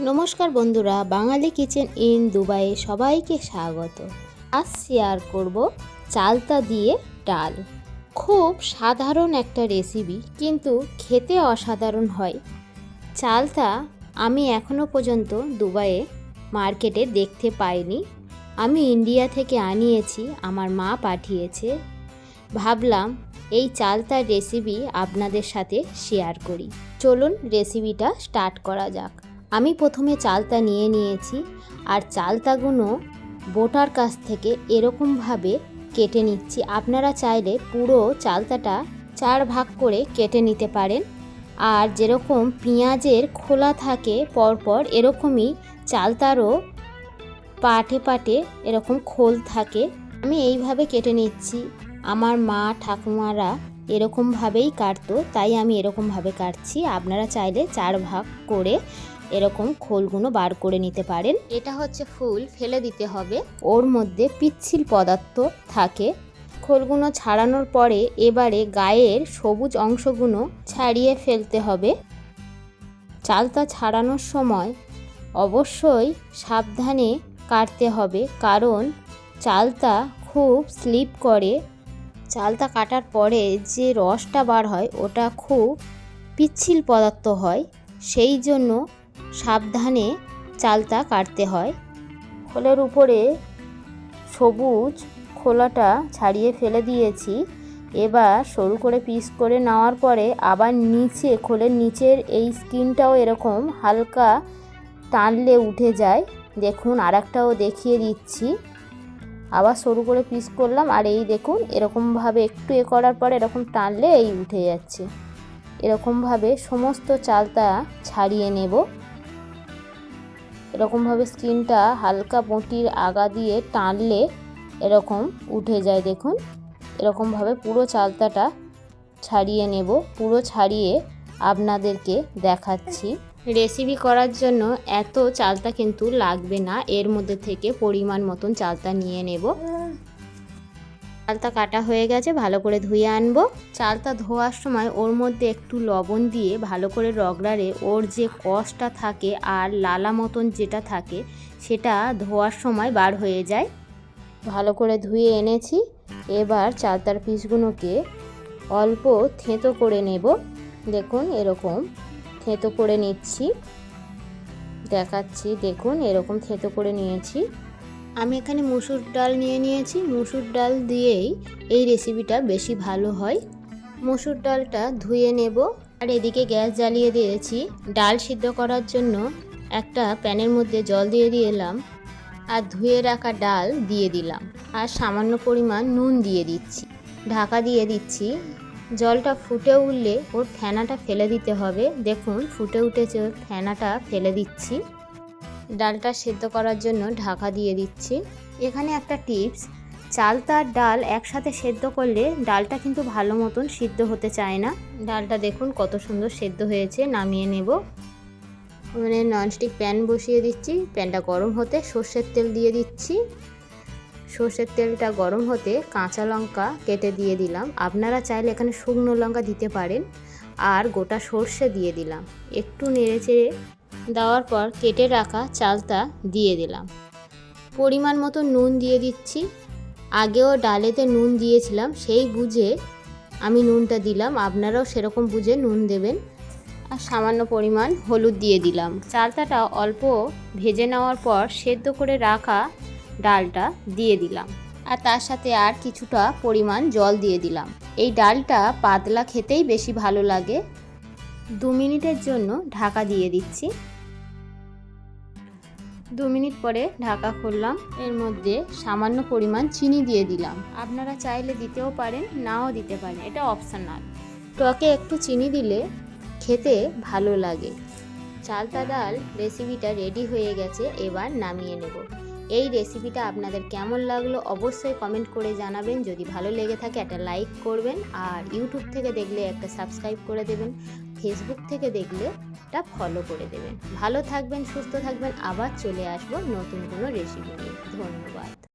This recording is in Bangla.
নমস্কার বন্ধুরা, বাঙালি কিচেন ইন দুবাইয়ে সবাইকে স্বাগত। আজ শেয়ার করব চালতা দিয়ে ডাল। খুব সাধারণ একটা রেসিপি কিন্তু খেতে অসাধারণ হয়। চালতা আমি এখনও পর্যন্ত দুবাইয়ে মার্কেটে দেখতে পাইনি। আমি ইন্ডিয়া থেকে আনিয়েছি, আমার মা পাঠিয়েছে। ভাবলাম এই চালতার রেসিপি আপনাদের সাথে শেয়ার করি। চলুন রেসিপিটা স্টার্ট করা যাক। আমি প্রথমে চালতা নিয়ে নিয়েছি আর চালতাগুলো বোটার কাছ থেকে এরকমভাবে কেটে নিচ্ছি। আপনারা চাইলে পুরো চালতাটা চার ভাগ করে কেটে নিতে পারেন। আর যেরকম পেঁয়াজের খোলা থাকে পরপর, এরকমই চালতারও পাটে পাটে এরকম খোল থাকে। আমি এইভাবে কেটে নিচ্ছি। আমার মা, ঠাকুমারা এরকমভাবেই কাটতো, তাই আমি এরকমভাবে কাটছি। আপনারা চাইলে চার ভাগ করে এরকম খোলগুলো বার করে নিতে পারেন। এটা হচ্ছে ফুল, ফেলে দিতে হবে। ওর মধ্যে পিচ্ছিল পদার্থ থাকে। খোলগুলো ছাড়ানোর পরে এবারে গায়ের সবুজ অংশগুলো ছাড়িয়ে ফেলতে হবে। চালতা ছাড়ানোর সময় অবশ্যই সাবধানে কাটতে হবে, কারণ চালতা খুব স্লিপ করে। চালতা কাটার পরে যে রসটা বার হয়, ওটা খুব পিচ্ছিল পদার্থ হয়। সেই জন্য সাবধানে চালতা কাটতে হয়। খোলের উপরে সবুজ খোলাটা ছাড়িয়ে ফেলে দিয়েছি। এবার সরু করে পিস করে নেওয়ার পরে আবার নিচে, খোলের নিচের এই স্কিনটাও এরকম হালকা টানলে উঠে যায়। দেখুন আর একটাও দেখিয়ে দিচ্ছি। আবার সরু করে পিস করলাম আর এই দেখুন, এরকমভাবে একটু এ করার পরে এরকম টানলে এই উঠে যাচ্ছে। এরকমভাবে সমস্ত চালতা ছাড়িয়ে নেব। এরকমভাবে স্কিনটা হালকা বটির আগা দিয়ে টানলে এরকম উঠে যায়, দেখুন। এরকমভাবে পুরো চালতাটা ছাড়িয়ে নেব, পুরো ছাড়িয়ে আপনাদেরকে দেখাচ্ছি। রেসিপি করার জন্য এত চালতা কিন্তু লাগবে না, এর মধ্যে থেকে পরিমাণ মতন চালতা নিয়ে নেব। চালতা কাটা হয়ে গেছে, ভালো করে ধুয়ে আনব। চালতা ধোয়ার সময় ওর মধ্যে একটু লবণ দিয়ে ভালো করে রগড়ারে ওর যে কষটা থাকে আর লালা মতন যেটা থাকে, সেটা ধোয়ার সময় বার হয়ে যায়। ভালো করে ধুয়ে এনেছি, এবার চালতার পিসগুলোকে অল্প থেঁতো করে নেব। দেখুন এরকম থেঁতো করে নিচ্ছি। দেখাচ্ছি, দেখুন এরকম থেঁতো করে নিয়েছি। আমি এখানে মুসুর ডাল নিয়ে নিয়েছি। মুসুর ডাল দিয়েই এই রেসিপিটা বেশি ভালো হয়। মুসুর ডালটা ধুয়ে নেব। আর এদিকে গ্যাস জ্বালিয়ে দিয়েছি। ডাল সিদ্ধ করার জন্য একটা প্যানের মধ্যে জল দিয়ে দিলাম আর ধুয়ে রাখা ডাল দিয়ে দিলাম। আর সামান্য পরিমাণ নুন দিয়ে দিচ্ছি। ঢাকা দিয়ে দিচ্ছি। জলটা ফুটে উঠলে ওর ফেনাটা ফেলে দিতে হবে। দেখুন, ফুটে উঠেছে ওর ফেনাটা ফেলে দিচ্ছি। ডালটা সেদ্ধ করার জন্য ঢাকা দিয়ে দিচ্ছি। এখানে একটা টিপস চালতা আর ডাল একসাথে সেদ্ধ করলে ডালটা কিন্তু ভালো মতন সিদ্ধ হতে চায় না। ডালটা দেখুন কত সুন্দর সেদ্ধ হয়েছে, নামিয়ে নেব। মানে ননস্টিক প্যান বসিয়ে দিচ্ছি, প্যানটা গরম হতে সর্ষের তেল দিয়ে দিচ্ছি। সর্ষের তেলটা গরম হতে কাঁচা লঙ্কা কেটে দিয়ে দিলাম। আপনারা চাইলে এখানে শুকনো লঙ্কা দিতে পারেন, আর গোটা সর্ষে দিয়ে দিলাম। একটু নেড়ে চেড়ে দেওয়ার পর কেটে রাখা চালটা দিয়ে দিলাম। পরিমাণ মতো নুন দিয়ে দিচ্ছি। আগেও ডালেতে নুন দিয়েছিলাম, সেই বুঝে আমি নুনটা দিলাম। আপনারাও সেরকম বুঝে নুন দেবেন। আর সামান্য পরিমাণ হলুদ দিয়ে দিলাম। চালতাটা অল্প ভেজে নেওয়ার পর সেদ্ধ করে রাখা ডালটা দিয়ে দিলাম। আর তার সাথে আর কিছুটা পরিমাণ জল দিয়ে দিলাম। এই ডালটা পাতলা খেতেই বেশি ভালো লাগে। দু মিনিটের জন্য ঢাকা দিয়ে দিচ্ছি। দু মিনিট পরে ঢাকা খুললাম। এর মধ্যে সামান্য পরিমাণ চিনি দিয়ে দিলাম। আপনারা চাইলে দিতেও পারেন, নাও দিতে পারেন, এটা অপশনাল টকে একটু চিনি দিলে খেতে ভালো লাগে। চালতা ডাল রেসিপিটা রেডি হয়ে গেছে, এবার নামিয়ে নেব। এই রেসিপিটা আপনাদের কেমন লাগল অবশ্যই কমেন্ট করে জানাবেন। যদি ভালো লেগে থাকে একটা লাইক করবেন, আর ইউটিউব থেকে দেখলে একটা সাবস্ক্রাইব করে দেবেন। ফেসবুক থেকে দেখলে একটা ফলো করে দেবেন। ভালো থাকবেন, সুস্থ থাকবেন, আবার চলে আসব নতুন কোনো রেসিপি নিয়ে। ধন্যবাদ।